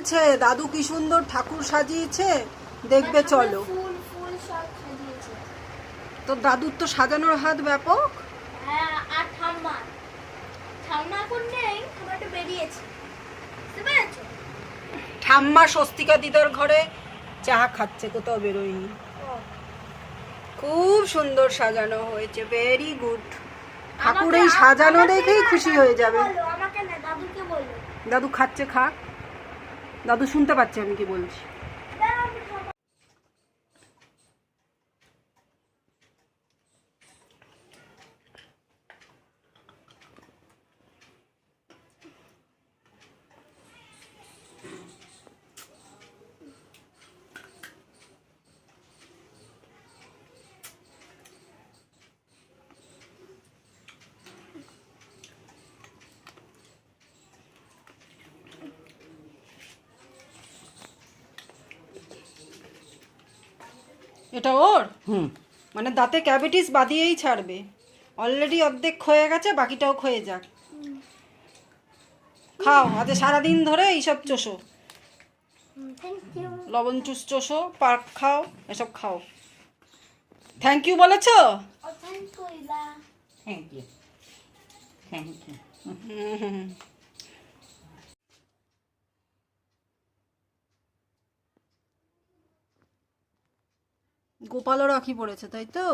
বলছে দাদু কি সুন্দর ঠাকুর সাজিয়েছে? দেখবে চলো। সাজিয়েছে। তো দাদুর তো সাজানোর হাত ব্যাপক। হ্যাঁ আর ঠাম্মা। ঠাম্মা এখন নেই ঠাম্মা বেরিয়েছে। ঠাম্মা স্বস্তিকা দিদার ঘরে চা খাচ্ছে কোথাও বেরোয়নি। খুব সুন্দর সাজানো হয়েছে ভেরি গুড ঠাকুর এই সাজানো দেখেই খুশি হয়ে যাবে। দাদু খাচ্ছে খা। দাদু শুনতে পাচ্ছি আমি কি বলছি দাঁড়াও, আমি খাব। এটা ওর? হুম। মানে দাঁতে ক্যাভিটিস বাদিয়েই ছাড়বে। অলরেডি অর্ধেক ক্ষয়ে গেছে বাকিটাও ক্ষয়ে যাক। খাও আজ সারাদিন ধরে এইসব চোষো। হুম, লবণ চুষ চোষো পার্ক খাও এসব খাও। থ্যাংক ইউ বলেছ। Thank you thank you hmm. গোপালও রাখি পড়েছে তাই তো?